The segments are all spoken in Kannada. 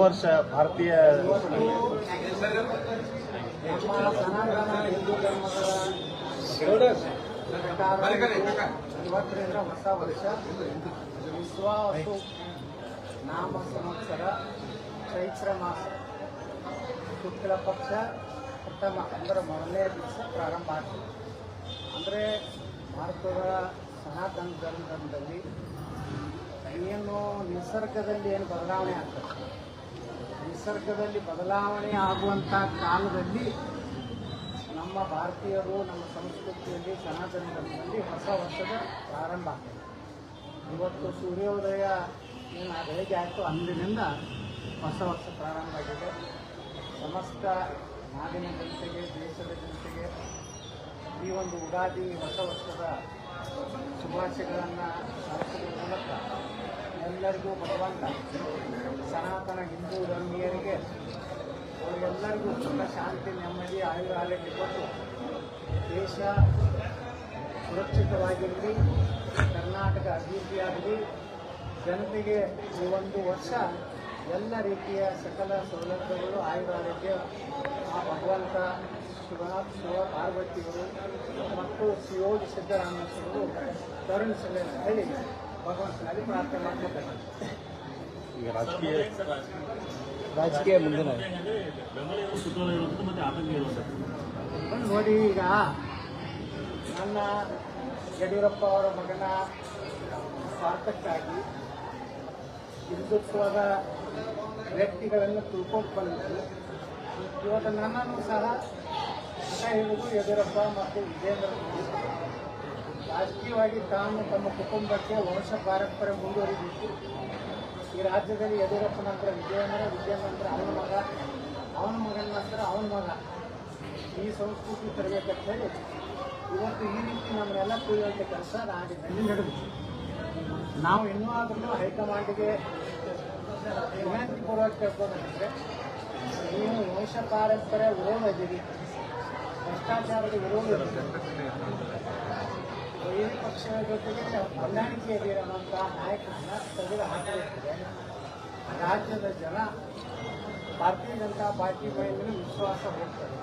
ವರ್ಷ ಭಾರತೀಯ ಇವತ್ತರಿಂದ ಹೊಸ ವರ್ಷ ವಿಶ್ವಾಸು ನಾಮ ಸಂವತ್ಸರ ಚೈತ್ರ ಮಾಸ. ಶುಕ್ಲ ಪಕ್ಷ ಪ್ರಥಮ ಅಂದರೆ ಮೊದಲನೇ ದಿವಸ ಪ್ರಾರಂಭ ಆಗ್ತದೆ ಅಂದರೆ ಭಾರತದ ಸನಾತನ ಧರ್ಮದಲ್ಲಿ ಏನು ನಿಸರ್ಗದಲ್ಲಿ ಏನು ಬದಲಾವಣೆ ಆಗ್ತದೆ? ನಿಸರ್ಗದಲ್ಲಿ ಬದಲಾವಣೆ ಆಗುವಂಥ ಕಾಲದಲ್ಲಿ ನಮ್ಮ ಭಾರತೀಯರು, ನಮ್ಮ ಸಂಸ್ಕೃತಿಯಲ್ಲಿ ಸನಾತನ ಧರ್ಮದಲ್ಲಿ ಹೊಸ ವರ್ಷದ ಪ್ರಾರಂಭ ಆಗ್ತದೆ. ಇವತ್ತು ಸೂರ್ಯೋದಯ ಏನು ಬೆಳಗ್ಗೆ ಆಯಿತು ಅಂದಿನಿಂದ ಹೊಸ ವರ್ಷ ಪ್ರಾರಂಭ ಆಗಿದೆ. ಸಮಸ್ತ ನಾಡಿನ ಜನತೆಗೆ, ದೇಶದ ಜನತೆಗೆ ಈ ಒಂದು ಉಗಾದಿ ಹೊಸ ವರ್ಷದ ಶುಭಾಶಯಗಳನ್ನು ಸಾಧಿಸುವ ಮೂಲಕ ಎಲ್ಲರಿಗೂ ಭಗವಂತ, ಸನಾತನ ಹಿಂದೂ ಧರ್ಮೀಯರಿಗೆ ಅವರಿಗೆಲ್ಲರಿಗೂ ಸುಖ, ಶಾಂತಿ, ನೆಮ್ಮದಿ ಆಯುರ ಆರೋಗ್ಯ ಕೊಟ್ಟು ದೇಶ ಸುರಕ್ಷಿತವಾಗಿರಲಿ, ಕರ್ನಾಟಕ ಅಭಿವೃದ್ಧಿಯಾಗಲಿ ಜನತೆಗೆ ಈ ಒಂದು ವರ್ಷ ಎಲ್ಲ ರೀತಿಯ ಸಕಲ ಸೌಲಭ್ಯಗಳು ಆಯುರ ಆರೋಗ್ಯ ಆ ಭಗವಂತ, ಶಿವ ಶಿವ ಪಾರ್ವತಿಗಳು ಮತ್ತು ಶಿವೋಗಿ ಸಿದ್ದರಾಮೇಶ್ವರರು ಕರುಣಿಸಲಿ ಅಂತ ಹೇಳಿ ಭಗವಂತನಲ್ಲಿ ಪ್ರಾರ್ಥನೆ ಮಾಡ್ಕೊತಾರೆ ಈಗ ರಾಜಕೀಯ ರಾಜಕೀಯ ಮುಂದಿನ ನೋಡಿ ಈಗ ನನ್ನ ಯಡಿಯೂರಪ್ಪ ಅವರ ಮಗನ ಸ್ವಾರ್ಥಕ್ಕಾಗಿ ಹಿಂದುತ್ವದ ವ್ಯಕ್ತಿಗಳನ್ನು ತಿಳ್ಕೊಂಡು ಬಂದಿದ್ದು ಇವತ್ತು ನನ್ನನ್ನು ಸಹ ಹೇಳುವುದು ಹಿಡಿದು ಯಡಿಯೂರಪ್ಪ ಮತ್ತು ವಿಜೇಂದ್ರ ರಾಜಕೀಯವಾಗಿ ತಾನು ತಮ್ಮ ಕುಟುಂಬಕ್ಕೆ ವಂಶ ಪಾರಂಪರ್ಯ ಮುಂದುವರಿದಿತ್ತು. ಈ ರಾಜ್ಯದಲ್ಲಿ ಯಡಿಯೂರಪ್ಪ ನಂತರ ವಿಜಯೇಂದ್ರ ವಿಜಯೇಂದ್ರ ನಂತರ ಅವನ ಮಗ, ಅವನ ಮಗನ ನಂತರ ಅವನ ಮಗ. ಈ ಸಂಸ್ಕೃತಿ ತರಬೇಕಂತ ಹೇಳಿ ಇವತ್ತು ಈ ರೀತಿ ನಮ್ಮನ್ನೆಲ್ಲ ತಿಳಿಯುವಂಥ ಕೆಲಸ ನಾಡಿನಲ್ಲಿ ನಡೆದು ನಾವು ಇನ್ನೂ ಆದ್ರೂ ಹೈಕಮಾಂಡ್ಗೆ ವಿನಂತಿ ಪೂರ್ವಕ ಕೇಳ್ಕೋಬೇಕಂದ್ರೆ ನೀವು ವಂಶ ಪಾರಂಪರ್ಯ ವಿರೋಧ ಇದ್ದೀರಿ ಭ್ರಷ್ಟಾಚಾರದ ವಿರೋಧ ಪಕ್ಷದ ಜೊತೆಗೆ ಹೊಂದಾಣಿಕೆ ಇದ್ದೀರಿ ನಾಯಕರನ್ನ ತೆಗೆದು ರಾಜ್ಯದ ಜನ ಭಾರತೀಯ ಜನತಾ ಪಾರ್ಟಿ ಮೇಲೆ ವಿಶ್ವಾಸ ಹೋಗ್ತದೆ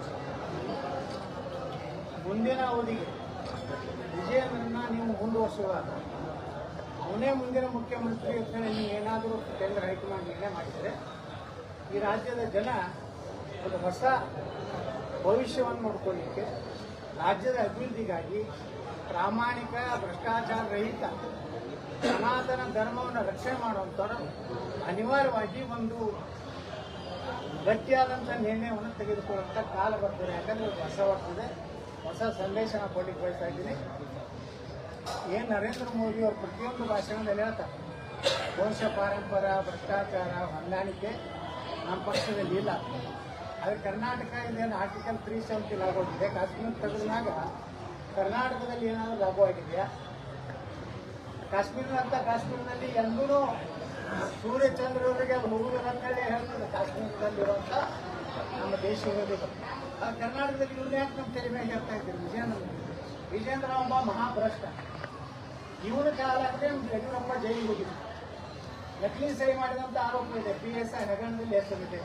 ಮುಂದಿನ ಅವಧಿಗೆ ವಿಜಯನನ್ನ ನೀವು ಮುಂದುವರಿಸುವಾಗ ಅವನೇ ಮುಂದಿನ ಮುಖ್ಯಮಂತ್ರಿ ಅಂತೇಳಿ ನೀವು ಏನಾದರೂ ಕೇಂದ್ರ ಹೈಕಮಾಂಡ್ ನಿರ್ಣಯ ಮಾಡಿದರೆ ಈ ರಾಜ್ಯದ ಜನ ಒಂದು ಹೊಸ ಭವಿಷ್ಯವನ್ನು ನೋಡ್ಕೊಳ್ಳಿಕ್ಕೆ ರಾಜ್ಯದ ಅಭಿವೃದ್ಧಿಗಾಗಿ ಪ್ರಾಮಾಣಿಕ, ಭ್ರಷ್ಟಾಚಾರ ರಹಿತ, ಸನಾತನ ಧರ್ಮವನ್ನು ರಕ್ಷಣೆ ಮಾಡುವಂಥವ್ರು ಅನಿವಾರ್ಯವಾಗಿ ಒಂದು ಗಟ್ಟಿಯಾದಂಥ ನಿರ್ಣಯವನ್ನು ತೆಗೆದುಕೊಳ್ಳುವಂಥ ಕಾಲ ಬರ್ತದೆ. ಯಾಕಂದರೆ ಹೊಸ ಬರ್ತದೆ ಹೊಸ ಸಂದೇಶ ನಾನು ಕೊಡ್ಲಿಕ್ಕೆ ಬಯಸ್ತಾ ಇದ್ದೀನಿ. ಏನು ನರೇಂದ್ರ ಮೋದಿ ಅವರು ಪ್ರತಿಯೊಂದು ಭಾಷಣದಲ್ಲಿ ಹೇಳ್ತಾರೆ. ವಂಶ ಪಾರಂಪರ, ಭ್ರಷ್ಟಾಚಾರ, ಹೊಂದಾಣಿಕೆ ನಮ್ಮ ಪಕ್ಷದಲ್ಲಿ ಇಲ್ಲ. ಆದರೆ ಕರ್ನಾಟಕ ಇದೇನು ಆರ್ಟಿಕಲ್ ತ್ರೀ ಸೆವೆಂಟಿ ಆಗೋಗಿದೆ ಕಾಶ್ಮೀರ ತೆಗೆದಾಗ ಕರ್ನಾಟಕದಲ್ಲಿ ಏನಾದರೂ ಲಾಭ ಆಗಿದೆಯಾ ಕಾಶ್ಮೀರದಂತ ಕಾಶ್ಮೀರದಲ್ಲಿ ಎಂದೂ ಸೂರ್ಯಚಂದ್ರವರಿಗೆ ಅದು ಅಂತ ಅಂತೇಳಿ ಹೇಳ್ತದೆ ಕಾಶ್ಮೀರದಲ್ಲಿರುವಂಥ ನಮ್ಮ ದೇಶ ಆ ಕರ್ನಾಟಕದಲ್ಲಿ ಇವ್ರು ಯಾಕೆ ನಮ್ಮ ತಲೆ ಮೇಲೆ ಹೇಳ್ತಾ ಇದ್ದೀರಿ ವಿಜೇಂದ್ರ ವಿಜೇಂದ್ರ ಒಬ್ಬ ಮಹಾಭ್ರಷ್ಟ. ಇವನ ಕಾಲ ಅಂದರೆ ಯಡಿಯೂರಪ್ಪ ಜೈಲಿಗೆ ಹೋಗಿದ್ರು ನಕಲಿ ಸಹಿ ಮಾಡಿದಂತ ಆರೋಪ ಇದೆ. ಪಿ ಎಸ್ ಐ ಹಗರಣದಲ್ಲಿ ಹೆಸರಿದೆ.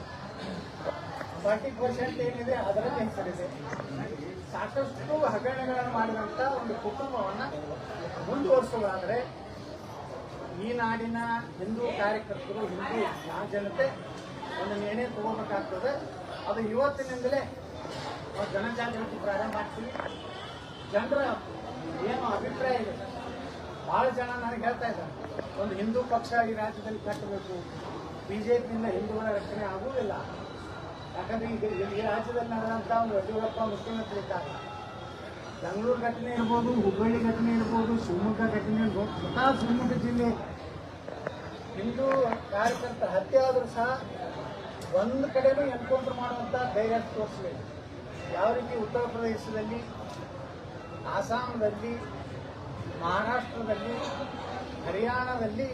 ಫಾರ್ಟಿ ಪರ್ಸೆಂಟ್ ಏನಿದೆ ಅದರಲ್ಲಿ ಹೆಸರಿದೆ. ಸಾಕಷ್ಟು ಹಗರಣಗಳನ್ನು ಮಾಡಿದಂತ ಒಂದು ಕುಟುಂಬವನ್ನ ಮುಂದುವರಿಸುವುದಾದ್ರೆ, ಈ ನಾಡಿನ ಹಿಂದೂ ಕಾರ್ಯಕರ್ತರು, ಹಿಂದೂ ಜನತೆ ಒಂದು ನಿರ್ಣಯ ತಗೋಬೇಕಾಗ್ತದೆ. ಅದು ಇವತ್ತಿನಿಂದಲೇ ಜನಜಾಗೃತಿ ಪ್ರಾರಂಭ ಮಾಡ್ತೀವಿ. ಜನರ ಏನು ಅಭಿಪ್ರಾಯ ಇದೆ? ಭಾಳ ಜನ ನನಗೆ ಹೇಳ್ತಾ ಇದ್ದಾರೆ, ಒಂದು ಹಿಂದೂ ಪಕ್ಷ ಈ ರಾಜ್ಯದಲ್ಲಿ ಕಟ್ಟಬೇಕು. ಬಿಜೆಪಿಯಿಂದ ಹಿಂದೂಗಳ ರಕ್ಷಣೆ ಆಗುವುದಿಲ್ಲ. ಯಾಕಂದ್ರೆ ಈಗ ಈ ರಾಜ್ಯದಲ್ಲಿ ನಡೆದಂತ ಒಂದು ಯಡಿಯೂರಪ್ಪ ಮುಖ್ಯಮಂತ್ರಿ ಇದ್ದಾರೆ. ಬೆಂಗಳೂರು ಘಟನೆ ಇರ್ಬೋದು, ಹುಬ್ಬಳ್ಳಿ ಘಟನೆ ಇರ್ಬೋದು, ಶಿವಮೊಗ್ಗ ಘಟನೆ ಇರ್ಬೋದು, ಸ್ವತಃ ಶಿವಮೊಗ್ಗ ಜಿಲ್ಲೆ. ಹಿಂದೂ ಕಾರ್ಯಕರ್ತರ ಹತ್ಯೆ ಆದರೂ ಸಹ ಒಂದು ಕಡೆನೂ ಎನ್ಕೌಂಟರ್ ಮಾಡುವಂಥ ಧೈರ್ಯ ತೋರಿಸಬೇಕು ಯಾವ ರೀತಿ ಉತ್ತರ ಪ್ರದೇಶದಲ್ಲಿ ಆಸಾಮದಲ್ಲಿ ಮಹಾರಾಷ್ಟ್ರದಲ್ಲಿ, ಹರಿಯಾಣದಲ್ಲಿ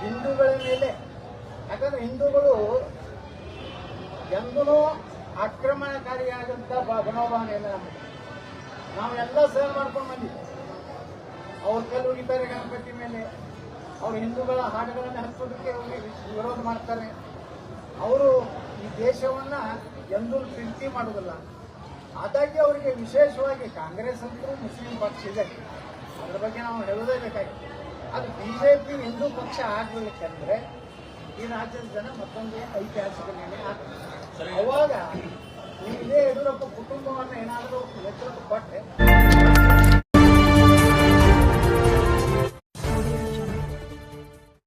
ಹಿಂದೂಗಳ ಮೇಲೆ, ಯಾಕಂದ್ರೆ ಹಿಂದೂಗಳು ಎಂದೂ ಆಕ್ರಮಣಕಾರಿಯಾದಂಥ ಬ- ಮನೋಭಾವನೆ ಇಲ್ಲ ನಮಗೆ ನಾವೆಲ್ಲ ಸೇವ್ ಮಾಡ್ಕೊಂಡು ಬಂದಿದ್ದೀವಿ ಅವ್ರ ಕಲ್ಲು ಹೊಡಿತಾರೆ ಗಣಪತಿ ಮೇಲೆ, ಅವ್ರು ಹಿಂದೂಗಳ ಹಾಡುಗಳನ್ನು ಹಚ್ಚೋದಕ್ಕೆ ವಿರೋಧ ಮಾಡ್ತಾರೆ. ಅವರು ಈ ದೇಶವನ್ನ ಎಂದೂ ಪ್ರೀತಿ ಮಾಡೋದಿಲ್ಲ ಆದಾಗ್ಯೂ ಅವರಿಗೆ ವಿಶೇಷವಾಗಿ ಕಾಂಗ್ರೆಸ್ ಅಂತೂ ಮುಸ್ಲಿಂ ಪಕ್ಷ ಇದೆ. ಅದ್ರ ಬಗ್ಗೆ ನಾವು ಹೇಳೋದೇ ಬೇಕಾಗಿತ್ತು. ಅದು ಬಿಜೆಪಿ ಹಿಂದೂ ಪಕ್ಷ ಆಗ್ಬೇಕಂದ್ರೆ ಈ ರಾಜ್ಯದ ಜನ ಮತ್ತೊಂದು ಐತಿಹಾಸಿಕ ನಿರ್ಣಯ ಆಗ್ತದೆ. ಕುಟುಂಬವನ್ನು ಏನಾದರೂ ನೇತೃತ್ವ ಕೊಟ್ಟರೆ